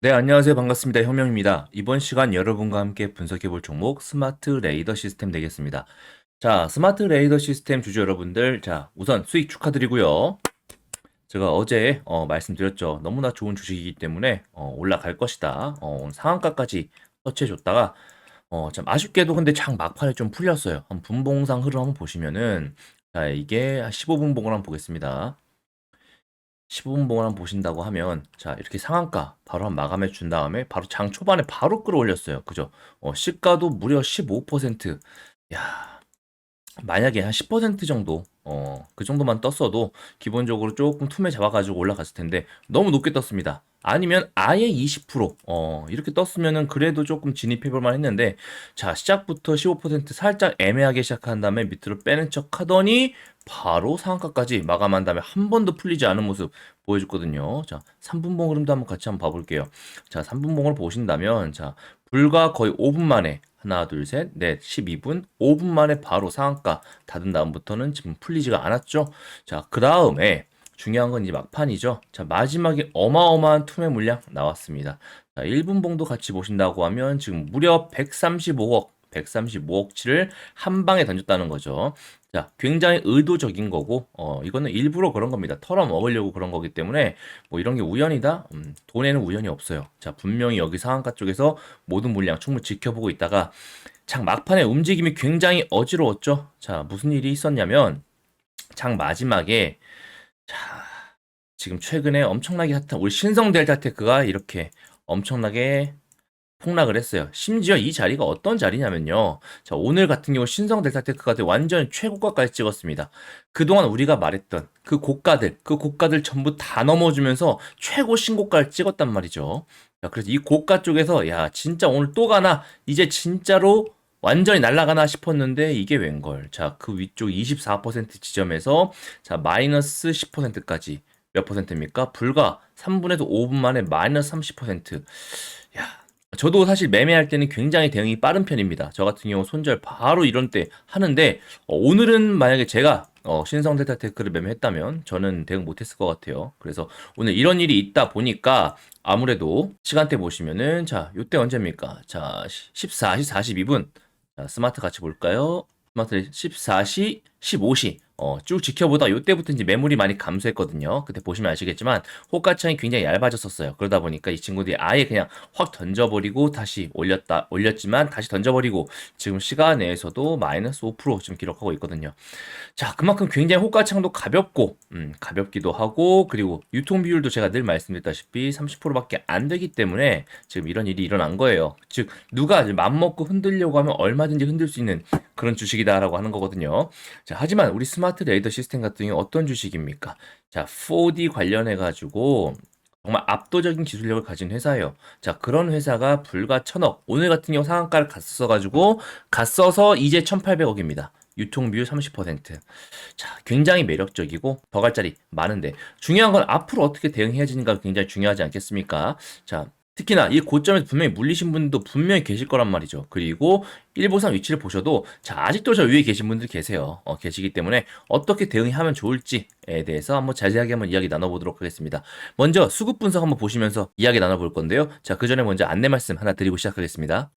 네, 안녕하세요. 반갑습니다. 혁명입니다. 이번 시간 여러분과 함께 분석해 볼 종목 스마트 레이더 시스템 되겠습니다. 자, 스마트 레이더 시스템 주주 여러분들, 자, 우선 수익 축하드리고요. 제가 어제 어, 말씀드렸죠. 너무나 좋은 주식이기 때문에 어, 올라갈 것이다. 어, 상한가까지 터치해 줬다가 어, 참 아쉽게도 근데 장 막판에 좀 풀렸어요. 한 분봉상 흐름 한번 보시면은 자, 이게 15분봉을 한번 보겠습니다. 15분봉을 한번 보신다고 하면 자 이렇게 상한가 바로 한 마감해 준 다음에 바로 장 초반에 바로 끌어올렸어요. 그죠? 어, 시가도 무려 15%. 야 만약에 한 10% 정도 어, 그 정도만 떴어도 기본적으로 조금 틈에 잡아가지고 올라갔을 텐데 너무 높게 떴습니다. 아니면 아예 20% 어, 이렇게 떴으면은 그래도 조금 진입해볼만 했는데 자 시작부터 15% 살짝 애매하게 시작한 다음에 밑으로 빼는 척 하더니 바로 상한가까지 마감한 다음에 한 번도 풀리지 않은 모습 보여줬거든요. 자 3분봉 흐름도 한번 같이 한번 봐볼게요. 자 3분봉을 보신다면 자 불과 거의 5분 만에 하나, 둘, 셋, 넷, 12분, 5분 만에 바로 상한가 닫은 다음부터는 지금 풀리지가 않았죠. 자, 그 다음에 중요한 건 이제 막판이죠. 자, 마지막에 어마어마한 투매 물량 나왔습니다. 자, 1분 봉도 같이 보신다고 하면 지금 무려 135억, 135억치를 한 방에 던졌다는 거죠. 자, 굉장히 의도적인 거고, 어, 이거는 일부러 그런 겁니다. 털어 먹으려고 그런 거기 때문에, 뭐 이런 게 우연이다? 음, 돈에는 우연이 없어요. 자, 분명히 여기 상한가 쪽에서 모든 물량 충분히 지켜보고 있다가, 장 막판에 움직임이 굉장히 어지러웠죠? 자, 무슨 일이 있었냐면, 장 마지막에, 자, 지금 최근에 엄청나게 핫한, 우리 신성 델타테크가 이렇게 엄청나게 폭락을 했어요. 심지어 이 자리가 어떤 자리냐면요. 자, 오늘 같은 경우 신성 델타 테크가 완전 최고가까지 찍었습니다. 그동안 우리가 말했던 그 고가들, 그 고가들 전부 다 넘어주면서 최고 신고가를 찍었단 말이죠. 자, 그래서 이 고가 쪽에서 야, 진짜 오늘 또 가나? 이제 진짜로 완전히 날아가나 싶었는데 이게 웬걸. 자, 그 위쪽 24% 지점에서 자, 마이너스 10%까지 몇 퍼센트입니까? 불과 3분에서 5분 만에 마이너스 30%. 야, 저도 사실 매매할 때는 굉장히 대응이 빠른 편입니다. 저 같은 경우 손절 바로 이런 때 하는데 어, 오늘은 만약에 제가 어, 신성 델타테크를 매매했다면 저는 대응 못했을 것 같아요. 그래서 오늘 이런 일이 있다 보니까 아무래도 시간대 보시면은 자, 요때 언제입니까? 자, 14시 42분. 자, 스마트 같이 볼까요? 스마트 14시 15시 어, 쭉 지켜보다 요때부터 이제 매물이 많이 감소했거든요. 그때 보시면 아시겠지만 호가창이 굉장히 얇아졌었어요. 그러다 보니까 이 친구들이 아예 그냥 확 던져버리고 다시 올렸다 올렸지만 다시 던져버리고 지금 시간 내에서도 마이너스 5% 지금 기록하고 있거든요. 자, 그만큼 굉장히 호가창도 가볍고 음, 가볍기도 하고 그리고 유통 비율도 제가 늘 말씀드렸다시피 30%밖에 안 되기 때문에 지금 이런 일이 일어난 거예요. 즉 누가 맘 먹고 흔들려고 하면 얼마든지 흔들 수 있는 그런 주식이다라고 하는 거거든요. 자, 하지만 우리 스마 트 레이더 시스템 같은 경우 어떤 주식입니까? 자, 4D 관련해 가지고 정말 압도적인 기술력을 가진 회사예요. 자, 그런 회사가 불과 천억. 오늘 같은 경우 상한가를 갔어 가지고 갔어서 이제 1,800억입니다. 유통비율 30%. 자, 굉장히 매력적이고 더 갈 자리 많은데 중요한 건 앞으로 어떻게 대응해야지는가 굉장히 중요하지 않겠습니까? 자, 특히나 이 고점에서 분명히 물리신 분도 분명히 계실 거란 말이죠. 그리고 1보상 위치를 보셔도 자 아직도 저 위에 계신 분들 계세요. 어, 계시기 때문에 어떻게 대응하면 좋을지에 대해서 한번 자세하게 한번 이야기 나눠보도록 하겠습니다. 먼저 수급 분석 한번 보시면서 이야기 나눠볼 건데요. 자 그 전에 먼저 안내 말씀 하나 드리고 시작하겠습니다.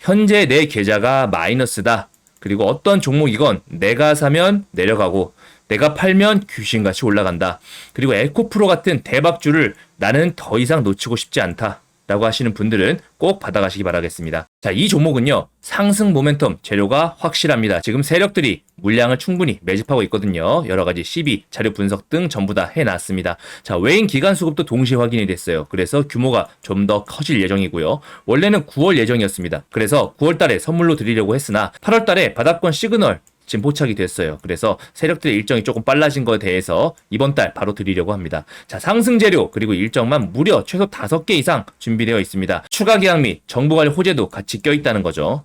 현재 내 계좌가 마이너스다. 그리고 어떤 종목이건 내가 사면 내려가고 내가 팔면 귀신같이 올라간다. 그리고 에코프로 같은 대박주를 나는 더 이상 놓치고 싶지 않다. 라고 하시는 분들은 꼭 받아가시기 바라겠습니다. 자, 이 종목은요, 상승 모멘텀 재료가 확실합니다. 지금 세력들이 물량을 충분히 매집하고 있거든요. 여러 가지 시비, 자료 분석 등 전부 다 해놨습니다. 자, 외인 기간 수급도 동시에 확인이 됐어요. 그래서 규모가 좀 더 커질 예정이고요. 원래는 9월 예정이었습니다. 그래서 9월 달에 선물로 드리려고 했으나 8월 달에 바닥권 시그널 지금 포착이 됐어요. 그래서 세력들의 일정이 조금 빨라진 거에 대해서 이번 달 바로 드리려고 합니다. 자, 상승 재료 그리고 일정만 무려 최소 5개 이상 준비되어 있습니다. 추가 계약 및 정보 관리 호재도 같이 껴 있다는 거죠.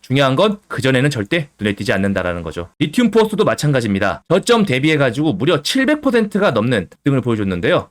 중요한 건 그전에는 절대 눈에 띄지 않는다라는 거죠. 리튬 포스도 마찬가지입니다. 저점 대비해가지고 무려 700%가 넘는 등을 보여줬는데요.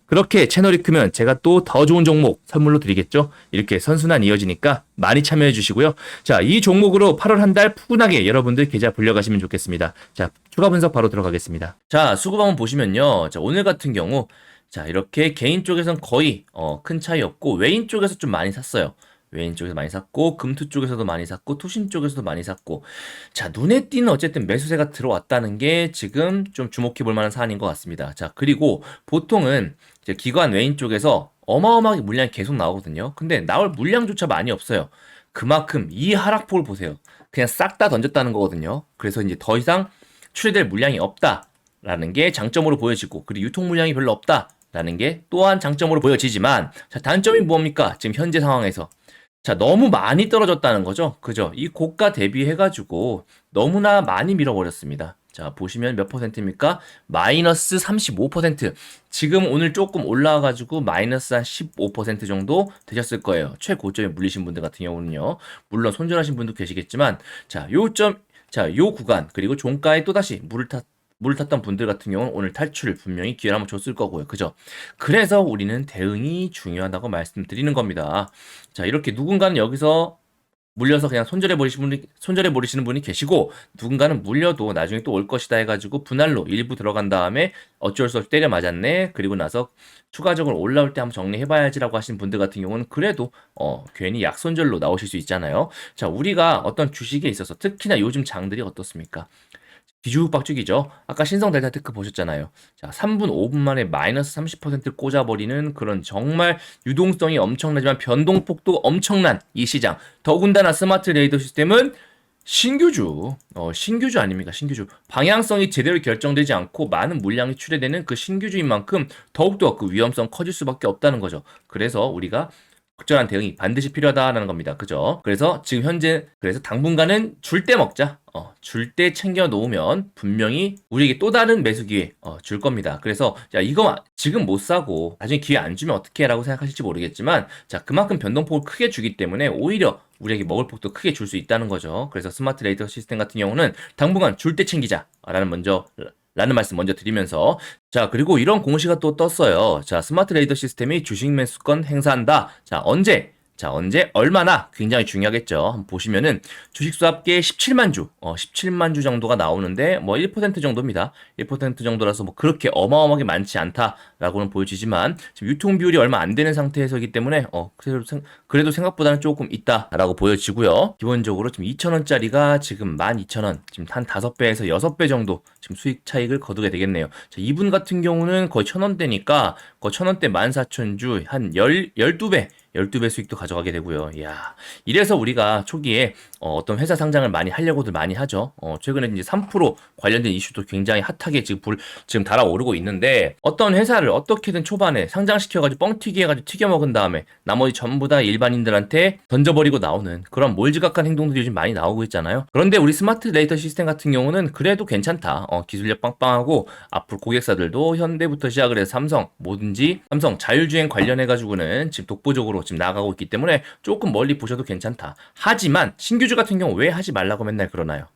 그렇게 채널이 크면 제가 또 더 좋은 종목 선물로 드리겠죠? 이렇게 선순환 이어지니까 많이 참여해 주시고요. 자, 이 종목으로 8월 한 달 푸근하게 여러분들 계좌 불려가시면 좋겠습니다. 자, 추가 분석 바로 들어가겠습니다. 자, 수급 한번 보시면요. 자, 오늘 같은 경우 자, 이렇게 개인 쪽에선 거의 어, 큰 차이 없고 외인 쪽에서 좀 많이 샀어요. 외인 쪽에서 많이 샀고 금투 쪽에서도 많이 샀고 투신 쪽에서도 많이 샀고 자 눈에 띄는 어쨌든 매수세가 들어왔다는 게 지금 좀 주목해 볼 만한 사안인 것 같습니다. 자 그리고 보통은 이제 기관 외인 쪽에서 어마어마하게 물량이 계속 나오거든요. 근데 나올 물량조차 많이 없어요. 그만큼 이 하락폭을 보세요. 그냥 싹 다 던졌다는 거거든요. 그래서 이제 더 이상 출해될 물량이 없다라는 게 장점으로 보여지고 그리고 유통 물량이 별로 없다라는 게 또한 장점으로 보여지지만 자 단점이 뭡니까? 지금 현재 상황에서 자, 너무 많이 떨어졌다는 거죠. 그죠? 이 고가 대비해 가지고 너무나 많이 밀어버렸습니다. 자, 보시면 몇 퍼센트입니까? 마이너스 35%. 지금 오늘 조금 올라와가지고 마이너스 한 15% 정도 되셨을 거예요. 최고점에 물리신 분들 같은 경우는요. 물론 손절하신 분도 계시겠지만, 자, 요점, 자, 요 구간, 그리고 종가에 또다시 물을 탔, 물을 탔던 분들 같은 경우는 오늘 탈출을 분명히 기회를 한번 줬을 거고요. 그죠? 그래서 우리는 대응이 중요하다고 말씀드리는 겁니다. 자, 이렇게 누군가는 여기서 물려서 그냥 손절해 버리시는 분이 손절해 버리시는 분이 계시고 누군가는 물려도 나중에 또 올 것이다 해가지고 분할로 일부 들어간 다음에 어쩔 수 없이 때려 맞았네 그리고 나서 추가적으로 올라올 때 한번 정리해봐야지라고 하시는 분들 같은 경우는 그래도 어 괜히 약손절로 나오실 수 있잖아요. 자 우리가 어떤 주식에 있어서 특히나 요즘 장들이 어떻습니까? 뒤죽박죽이죠. 아까 신성 델타 테크 보셨잖아요. 자, 3분 5분 만에 마이너스 30% 꽂아버리는 그런 정말 유동성이 엄청나지만 변동폭도 엄청난 이 시장. 더군다나 스마트 레이더 시스템은 신규주, 어, 신규주 아닙니까? 신규주. 방향성이 제대로 결정되지 않고 많은 물량이 출해되는 그 신규주인 만큼 더욱더 그 위험성 커질 수밖에 없다는 거죠. 그래서 우리가 적절한 대응이 반드시 필요하다라는 겁니다. 그죠? 그래서 지금 현재 그래서 당분간은 줄 때 먹자. 어, 줄 때 챙겨 놓으면 분명히 우리에게 또 다른 매수 기회 어, 줄 겁니다. 그래서 자 이거 지금 못 사고 나중에 기회 안 주면 어떻게 해라고 생각하실지 모르겠지만 자 그만큼 변동폭을 크게 주기 때문에 오히려 우리에게 먹을 폭도 크게 줄 수 있다는 거죠. 그래서 스마트 레이더 시스템 같은 경우는 당분간 줄 때 챙기자라는 먼저 라는 말씀 먼저 드리면서 자 그리고 이런 공시가 또 떴어요. 자 스마트 레이더 시스템이 주식 매수권 행사한다. 자 언제 자, 언제, 얼마나 굉장히 중요하겠죠. 한번 보시면은 주식 수 합계 17만 주, 어, 17만 주 정도가 나오는데 뭐 1% 정도입니다. 1% 정도라서 뭐 그렇게 어마어마하게 많지 않다라고는 보여지지만 지금 유통 비율이 얼마 안 되는 상태에서기 때문에 어, 그래도, 생, 그래도 생 각보다는 조금 있다라고 보여지고요. 기본적으로 지금 2,000원짜리가 지금 12,000원, 지금 한 5배에서 6배 정도 지금 수익 차익을 거두게 되겠네요. 자, 이분 같은 경우는 거의 1,000원대니까 거의 1,000원대 14,000주 한 10, 12배 12배 수익도 가져가게 되고요. 이야. 이래서 우리가 초기에 어, 떤 회사 상장을 많이 하려고들 많이 하죠. 어, 최근에 이제 3% 관련된 이슈도 굉장히 핫하게 지금 불, 지금 달아오르고 있는데 어떤 회사를 어떻게든 초반에 상장시켜가지고 뻥튀기 해가지고 튀겨먹은 다음에 나머지 전부 다 일반인들한테 던져버리고 나오는 그런 몰지각한 행동들이 요즘 많이 나오고 있잖아요. 그런데 우리 스마트 레이터 시스템 같은 경우는 그래도 괜찮다. 어, 기술력 빵빵하고 앞으로 고객사들도 현대부터 시작을 해서 삼성 뭐든지 삼성 자율주행 관련해가지고는 지금 독보적으로 지금 나가고 있기 때문에 조금 멀리 보셔도 괜찮다. 하지만 신규주 같은 경우 왜 하지 말라고 맨날 그러나요?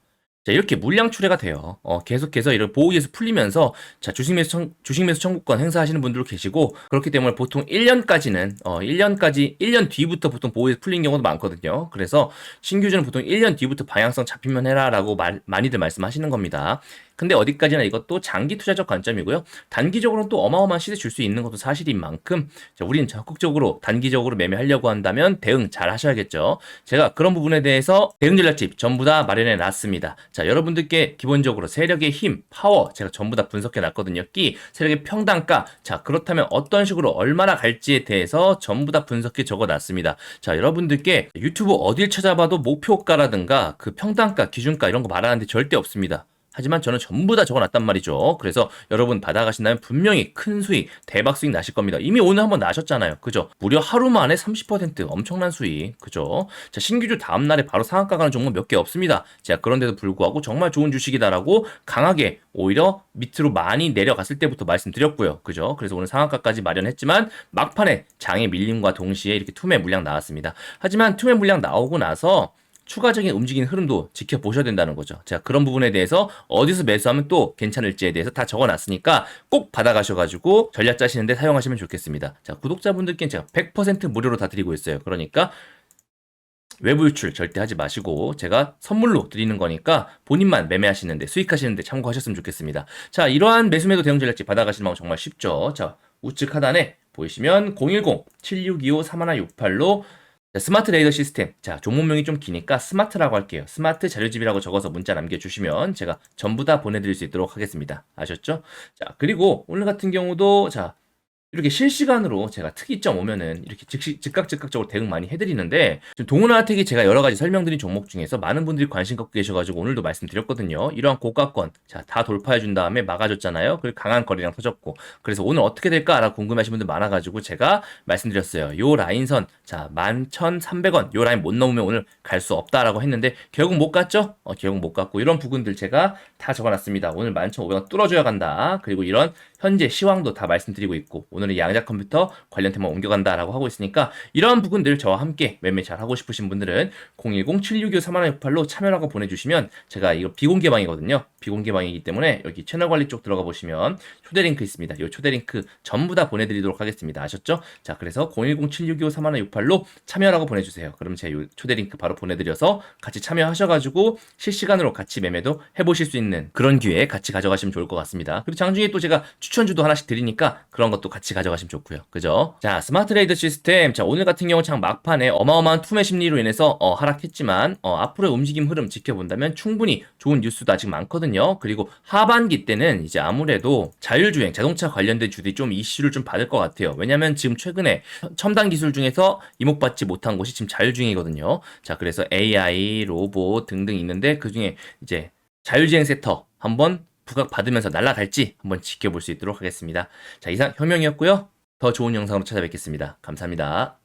자, 이렇게 물량 출회가 돼요. 어, 계속해서 이런 보호기에서 풀리면서, 자, 주식 매수, 청, 주식 매수 청구권 행사하시는 분들도 계시고, 그렇기 때문에 보통 1년까지는, 어, 1년까지, 1년 뒤부터 보통 보호에서 풀린 경우도 많거든요. 그래서 신규주는 보통 1년 뒤부터 방향성 잡히면 해라라고 말, 많이들 말씀하시는 겁니다. 근데 어디까지나 이것도 장기 투자적 관점이고요. 단기적으로는 또 어마어마한 시세 줄 수 있는 것도 사실인 만큼 자, 우리는 적극적으로 단기적으로 매매하려고 한다면 대응 잘 하셔야겠죠. 제가 그런 부분에 대해서 대응 전략집 전부 다 마련해 놨습니다. 자, 여러분들께 기본적으로 세력의 힘, 파워 제가 전부 다 분석해 놨거든요. 끼, 세력의 평단가. 자, 그렇다면 어떤 식으로 얼마나 갈지에 대해서 전부 다 분석해 적어 놨습니다. 자, 여러분들께 유튜브 어딜 찾아봐도 목표가라든가 그 평단가, 기준가 이런 거 말하는데 절대 없습니다. 하지만 저는 전부 다 적어놨단 말이죠. 그래서 여러분 받아가신다면 분명히 큰 수익, 대박 수익 나실 겁니다. 이미 오늘 한번 나셨잖아요. 그죠? 무려 하루 만에 30% 엄청난 수익. 그죠? 자, 신규주 다음날에 바로 상한가 가는 종목 몇 개 없습니다. 자, 그런데도 불구하고 정말 좋은 주식이다라고 강하게 오히려 밑으로 많이 내려갔을 때부터 말씀드렸고요. 그죠? 그래서 오늘 상한가까지 마련했지만 막판에 장의 밀림과 동시에 이렇게 투매 물량 나왔습니다. 하지만 투매 물량 나오고 나서 추가적인 움직이는 흐름도 지켜보셔야 된다는 거죠. 자, 그런 부분에 대해서 어디서 매수하면 또 괜찮을지에 대해서 다 적어 놨으니까 꼭 받아가셔가지고 전략 짜시는데 사용하시면 좋겠습니다. 자, 구독자분들께는 제가 100% 무료로 다 드리고 있어요. 그러니까 외부 유출 절대 하지 마시고 제가 선물로 드리는 거니까 본인만 매매하시는데 수익하시는데 참고하셨으면 좋겠습니다. 자, 이러한 매수매도 대응 전략집 받아가시는 방법 정말 쉽죠. 자, 우측 하단에 보이시면 010-7625-3168로 스마트 레이더 시스템. 자, 종목명이 좀 기니까 스마트라고 할게요. 스마트 자료집이라고 적어서 문자 남겨주시면 제가 전부 다 보내드릴 수 있도록 하겠습니다. 아셨죠? 자, 그리고 오늘 같은 경우도 자, 이렇게 실시간으로 제가 특이점 오면은 이렇게 즉시, 즉각 즉각적으로 대응 많이 해드리는데 동훈아텍이 제가 여러 가지 설명드린 종목 중에서 많은 분들이 관심 갖고 계셔가지고 오늘도 말씀드렸거든요. 이러한 고가권 자다 돌파해 준 다음에 막아줬잖아요. 그리고 강한 거리랑 터졌고 그래서 오늘 어떻게 될까라고 궁금하신 분들 많아가지고 제가 말씀드렸어요. 요 라인선 자 11,300원 요 라인 못 넘으면 오늘 갈 수 없다라고 했는데 결국 못 갔죠? 어, 결국 못 갔고 이런 부분들 제가 다 적어놨습니다. 오늘 11,500원 뚫어줘야 간다. 그리고 이런 현재 시황도 다 말씀드리고 있고 오늘 은 양자 컴퓨터 관련 테마 옮겨간다라고 하고 있으니까 이러한 부분들 저와 함께 매매 잘 하고 싶으신 분들은 010-762-3168로 참여라고 보내주시면 제가 이거 비공개 방이거든요. 비공개 방이기 때문에 여기 채널 관리 쪽 들어가 보시면 초대 링크 있습니다. 이 초대 링크 전부 다 보내드리도록 하겠습니다. 아셨죠? 자 그래서 010-762-3168로 참여라고 보내주세요. 그럼 이 초대 링크 바로 보내드려서 같이 참여하셔가지고 실시간으로 같이 매매도 해보실 수 있는 그런 기회 같이 가져가시면 좋을 것 같습니다. 그리고 장중에 또 제가 추천주도 하나씩 드리니까 그런 것도 같이 가져가시면 좋고요. 그죠? 자, 스마트 레이더 시스템. 자, 오늘 같은 경우 참 막판에 어마어마한 투매 심리로 인해서 어, 하락했지만 어, 앞으로의 움직임 흐름 지켜본다면 충분히 좋은 뉴스도 아직 많거든요. 그리고 하반기 때는 이제 아무래도 자율주행, 자동차 관련된 주들이 좀 이슈를 좀 받을 것 같아요. 왜냐면 지금 최근에 첨단 기술 중에서 이목받지 못한 곳이 지금 자율주행이거든요. 자, 그래서 AI, 로봇 등등 있는데 그 중에 이제 자율주행 세터 한번 부각받으면서 날아갈지 한번 지켜볼 수 있도록 하겠습니다. 자, 이상 혁명이었고요. 더 좋은 영상으로 찾아뵙겠습니다. 감사합니다.